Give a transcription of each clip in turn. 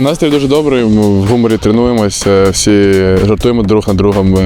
Настрій дуже добрий. Ми в гуморі тренуємося, всі жартуємо друг над другом.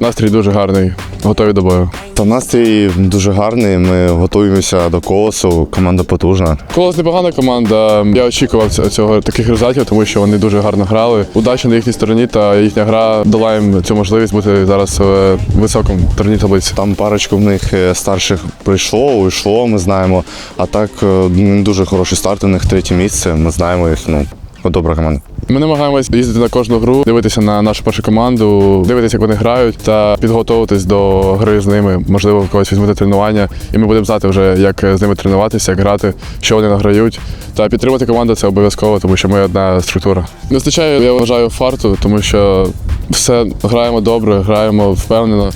Настрій дуже гарний, готові до бою. Та настрій дуже гарний. Ми готуємося до колосу. Команда потужна. Колос непогана команда. Я очікував цього таких результатів, тому що вони дуже гарно грали. Удача на їхній стороні, та їхня гра дала їм цю можливість бути зараз в високому турнірі таблиці. Там парочку в них е, старших прийшло, уйшло, ми знаємо. А так е, не дуже хороший старт. У них третє місце. Ми знаємо їх. Ну добра команда. Ми намагаємось їздити на кожну гру, дивитися на нашу першу команду, дивитися, як вони грають, та підготуватись до гри з ними. Можливо, в когось візьмете тренування, і ми будемо знати вже, як з ними тренуватися, як грати, що вони награють. Та підтримати команду це обов'язково, тому що ми одна структура. Не вистачає, я вважаю, фарту, тому що все граємо добре, граємо впевнено,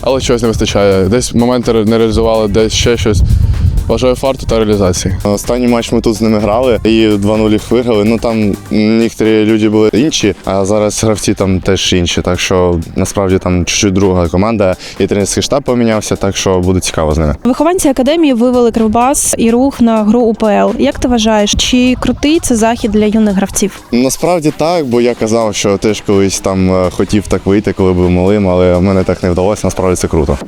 але чогось не вистачає. Десь моменти не реалізували, десь ще щось. Вважаю фарту та реалізації. Останній матч ми тут з ними грали і 2-0 їх виграли. Ну там некоторі люди були інші, а зараз гравці там теж інші. Так що насправді там чуть-чуть друга команда, і тренерський штаб помінявся, так що буде цікаво з ними. Вихованці академії вивели Кривбас і рух на гру УПЛ. Як ти вважаєш, чи крутий це захід для юних гравців? Насправді так, бо я казав, що теж колись там е, хотів так вийти, коли був малим, але в мене так не вдалося. Насправді це круто.